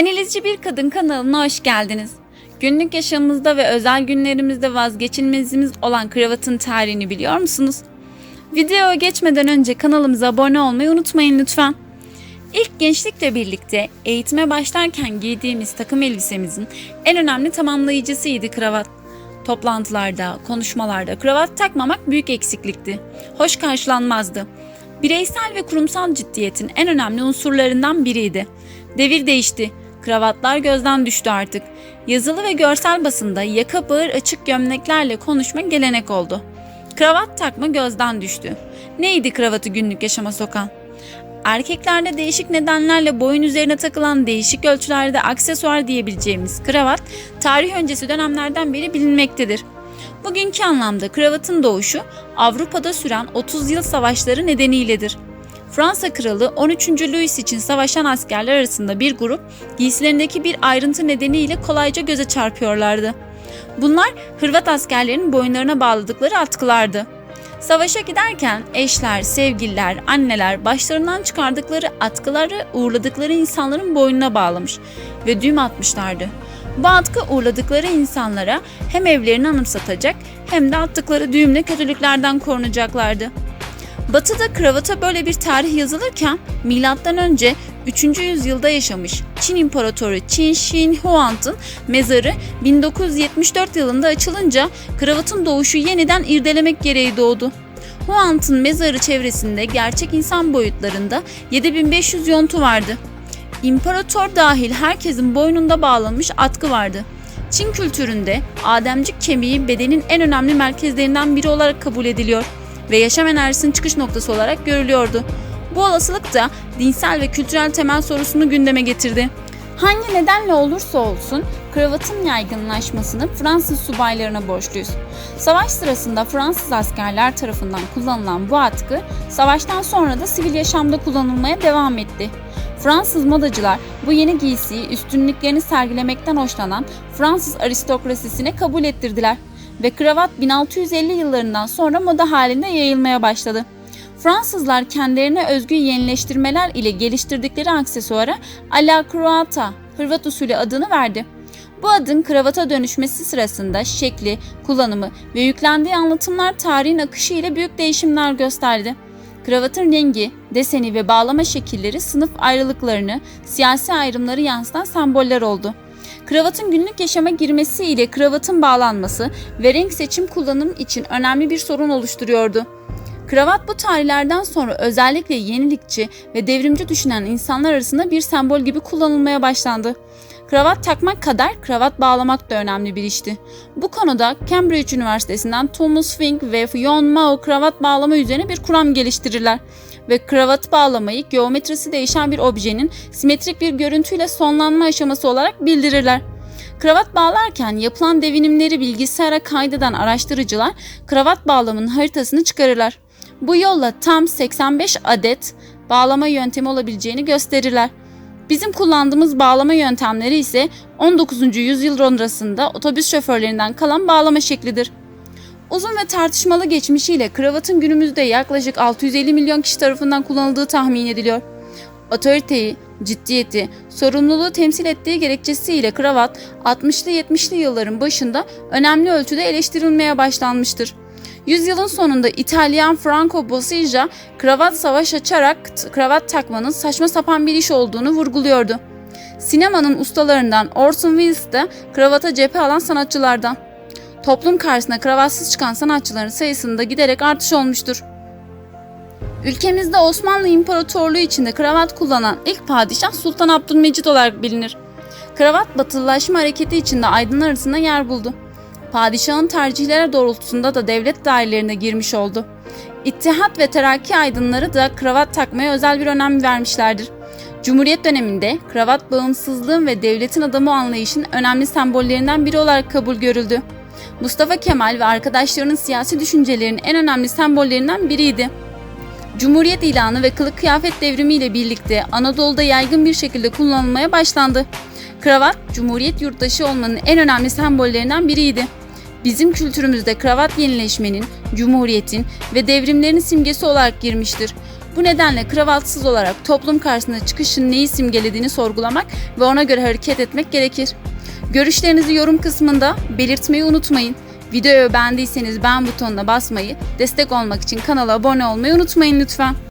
Analizci Bir Kadın kanalına hoş geldiniz. Günlük yaşamımızda ve özel günlerimizde vazgeçilmezimiz olan kravatın tarihini biliyor musunuz? Videoya geçmeden önce kanalımıza abone olmayı unutmayın lütfen. İlk gençlikle birlikte eğitime başlarken giydiğimiz takım elbisemizin en önemli tamamlayıcısıydı kravat. Toplantılarda, konuşmalarda kravat takmamak büyük eksiklikti. Hoş karşılanmazdı. Bireysel ve kurumsal ciddiyetin en önemli unsurlarından biriydi. Devir değişti. Kravatlar gözden düştü artık. Yazılı ve görsel basında yaka bağır açık gömleklerle konuşma gelenek oldu. Kravat takma gözden düştü. Neydi kravatı günlük yaşama sokan? Erkeklerde değişik nedenlerle boyun üzerine takılan değişik ölçülerde aksesuar diyebileceğimiz kravat tarih öncesi dönemlerden beri bilinmektedir. Bugünkü anlamda kravatın doğuşu Avrupa'da süren 30 yıl savaşları nedeniyledir. Fransa kralı 13. Louis için savaşan askerler arasında bir grup giysilerindeki bir ayrıntı nedeniyle kolayca göze çarpıyorlardı. Bunlar Hırvat askerlerinin boyunlarına bağladıkları atkılardı. Savaşa giderken eşler, sevgililer, anneler başlarından çıkardıkları atkıları uğurladıkları insanların boynuna bağlamış ve düğüm atmışlardı. Bu atkı uğurladıkları insanlara hem evlerini anımsatacak hem de attıkları düğümle kötülüklerden korunacaklardı. Batı'da kravata böyle bir tarih yazılırken M.Ö. 3. yüzyılda yaşamış Çin İmparatoru Qin Shi Huang'ın mezarı 1974 yılında açılınca kravatın doğuşu yeniden irdelemek gereği doğdu. Huang'ın mezarı çevresinde gerçek insan boyutlarında 7500 yontu vardı. İmparator dahil herkesin boynunda bağlanmış atkı vardı. Çin kültüründe ademcik kemiği bedenin en önemli merkezlerinden biri olarak kabul ediliyor ve yaşam enerjisinin çıkış noktası olarak görülüyordu. Bu olasılık da dinsel ve kültürel temel sorusunu gündeme getirdi. Hangi nedenle olursa olsun kravatın yaygınlaşmasını Fransız subaylarına borçluyuz. Savaş sırasında Fransız askerler tarafından kullanılan bu atkı savaştan sonra da sivil yaşamda kullanılmaya devam etti. Fransız modacılar bu yeni giysiyi üstünlüklerini sergilemekten hoşlanan Fransız aristokrasisine kabul ettirdiler ve kravat 1650 yıllarından sonra moda halinde yayılmaya başladı. Fransızlar kendilerine özgü yenileştirmeler ile geliştirdikleri aksesuara a la croata, Hırvat usulü adını verdi. Bu adın kravata dönüşmesi sırasında şekli, kullanımı ve yüklendiği anlatımlar tarihin akışı ile büyük değişimler gösterdi. Kravatın rengi, deseni ve bağlama şekilleri sınıf ayrılıklarını, siyasi ayrımları yansıtan semboller oldu. Kravatın günlük yaşama girmesi ile kravatın bağlanması ve renk seçim kullanım için önemli bir sorun oluşturuyordu. Kravat bu tarihlerden sonra özellikle yenilikçi ve devrimci düşünen insanlar arasında bir sembol gibi kullanılmaya başlandı. Kravat takmak kadar kravat bağlamak da önemli bir işti. Bu konuda Cambridge Üniversitesi'nden Thomas Fink ve Fionn Mao kravat bağlama üzerine bir kuram geliştirirler ve kravat bağlamayı geometrisi değişen bir objenin simetrik bir görüntüyle sonlanma aşaması olarak bildirirler. Kravat bağlarken yapılan devinimleri bilgisayara kaydeden araştırıcılar kravat bağlamının haritasını çıkarırlar. Bu yolla tam 85 adet bağlama yöntemi olabileceğini gösterirler. Bizim kullandığımız bağlama yöntemleri ise 19. yüzyıl sonrasında otobüs şoförlerinden kalan bağlama şeklidir. Uzun ve tartışmalı geçmişiyle kravatın günümüzde yaklaşık 650 milyon kişi tarafından kullanıldığı tahmin ediliyor. Otoriteyi, ciddiyeti, sorumluluğu temsil ettiği gerekçesiyle kravat 60'lı 70'li yılların başında önemli ölçüde eleştirilmeye başlanmıştır. Yüzyılın sonunda İtalyan Franco Bosija kravat savaş açarak kravat takmanın saçma sapan bir iş olduğunu vurguluyordu. Sinemanın ustalarından Orson Welles de kravata cephe alan sanatçılardan. Toplum karşısına kravatsız çıkan sanatçıların sayısında giderek artış olmuştur. Ülkemizde Osmanlı İmparatorluğu içinde kravat kullanan ilk padişah Sultan Abdülmecit olarak bilinir. Kravat batılılaşma hareketi içinde aydınlar arasında yer buldu. Padişahın tercihleri doğrultusunda da devlet dairelerine girmiş oldu. İttihat ve Terakki aydınları da kravat takmaya özel bir önem vermişlerdir. Cumhuriyet döneminde kravat bağımsızlığın ve devletin adamı anlayışın önemli sembollerinden biri olarak kabul görüldü. Mustafa Kemal ve arkadaşlarının siyasi düşüncelerinin en önemli sembollerinden biriydi. Cumhuriyet ilanı ve kılık kıyafet devrimiyle birlikte Anadolu'da yaygın bir şekilde kullanılmaya başlandı. Kravat, Cumhuriyet yurttaşı olmanın en önemli sembollerinden biriydi. Bizim kültürümüzde kravat yenileşmenin, cumhuriyetin ve devrimlerin simgesi olarak girmiştir. Bu nedenle kravatsız olarak toplum karşısında çıkışın neyi simgelediğini sorgulamak ve ona göre hareket etmek gerekir. Görüşlerinizi yorum kısmında belirtmeyi unutmayın. Videoyu beğendiyseniz beğen butonuna basmayı, destek olmak için kanala abone olmayı unutmayın lütfen.